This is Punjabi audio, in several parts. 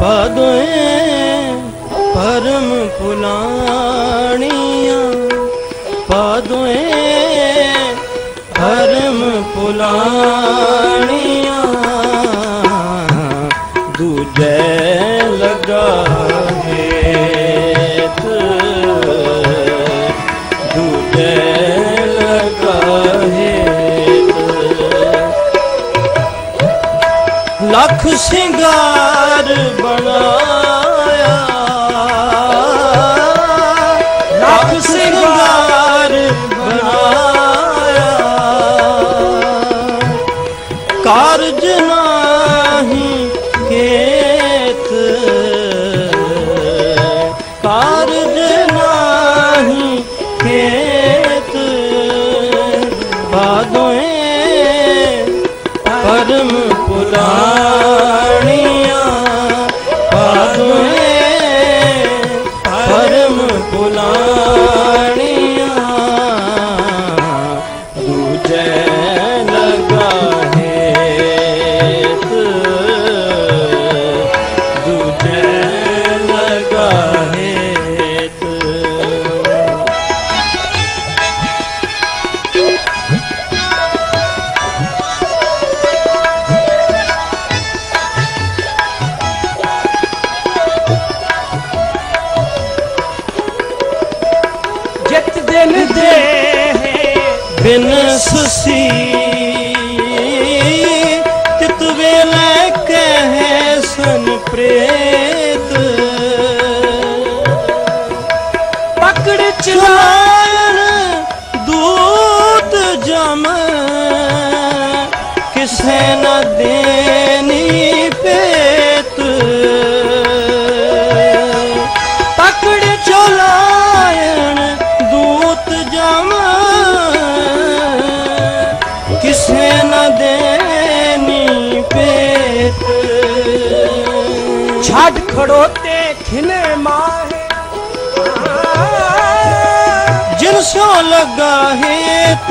ਪਦੋਏ ਪਰਮ ਪੁਲਾਣੀਆਂ ਪਦੋਏ ਪਰਮ ਪੁਲਾਣੀਆਂ ਦੂਜੇ ਲੱਖ ਸ਼ਿੰਗਾਰ ਬਣਾਇਆ। ਲੱਖ ਸ਼ਿੰਗਾਰ ਬਣਾਇਆ। ਕਾਰਜ ਨਾ ਦੂਜੇ ਬਿਨ ਸੁਸੀ ਤਿਤ ਵੇਲੇ ਕਹਿ ਸਨ ਪ੍ਰੇਤ। ਪਕੜ ਚਲਾ ਖੜੋਤੇ ਖਿਨੇ ਮਾਹੇ। ਜਿਨ ਸੋ ਲਗਾ ਹੇਤ,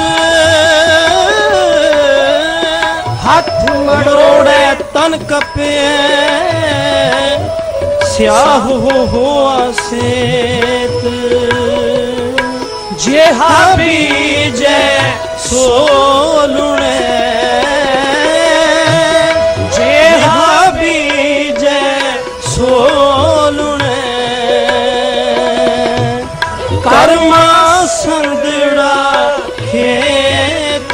ਹੱਥ ਮੜੋੜੇ ਤਨ ਕਪੇ। ਸਿਆਹ ਹੋ ਹੋਆ ਸੇਤ, ਜਿਹਾ ਬੀਜੈ ਸੋ ਲੁਣੇ। ਸੋ ਲੁਣੇ ਕਰਮਾ ਸੰਦੜਾ ਖੇਤ।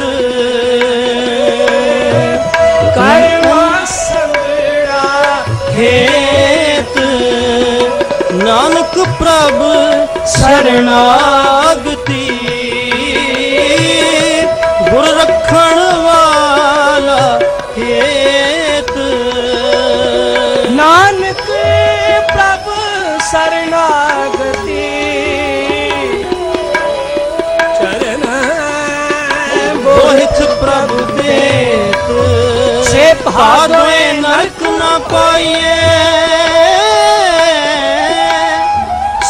ਕਰਮਾ ਸੰਗੜਾ ਖੇਤ। ਨਾਨਕ ਪ੍ਰਭ ਸਰਣਾਗਤੀ ਭਾਦੋਏ ਨਰਕ ਨਾ ਪਾਈਏ।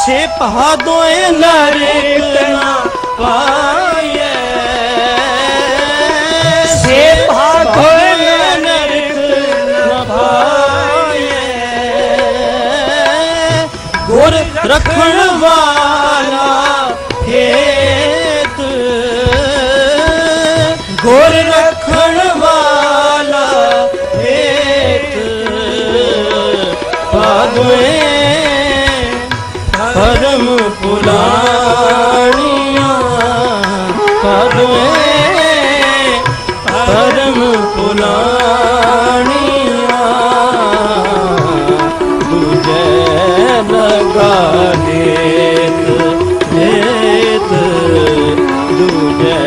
ਸੇ ਭਾਦੋਏ ਨਰਕ ਨਾ ਪਾਈਏ। ਸੇ ਭਾਦੋਏ ਨਰਕ ਨਾ ਪਾਈਏ। ਗੁਰ ਰੱਖਣ ਵਾਲਾ ਹੇਤ ਗੁਰ ਪਰਮ ਪੁਲਾਣੀਆਂ ਕਦਵੇਂ ਹਰਮ ਪੁਲਾਣੀਆਂ ਤੁਝੇ ਲਗਾ ਦੇਤ ਦੇਤ ਤੁਝੇ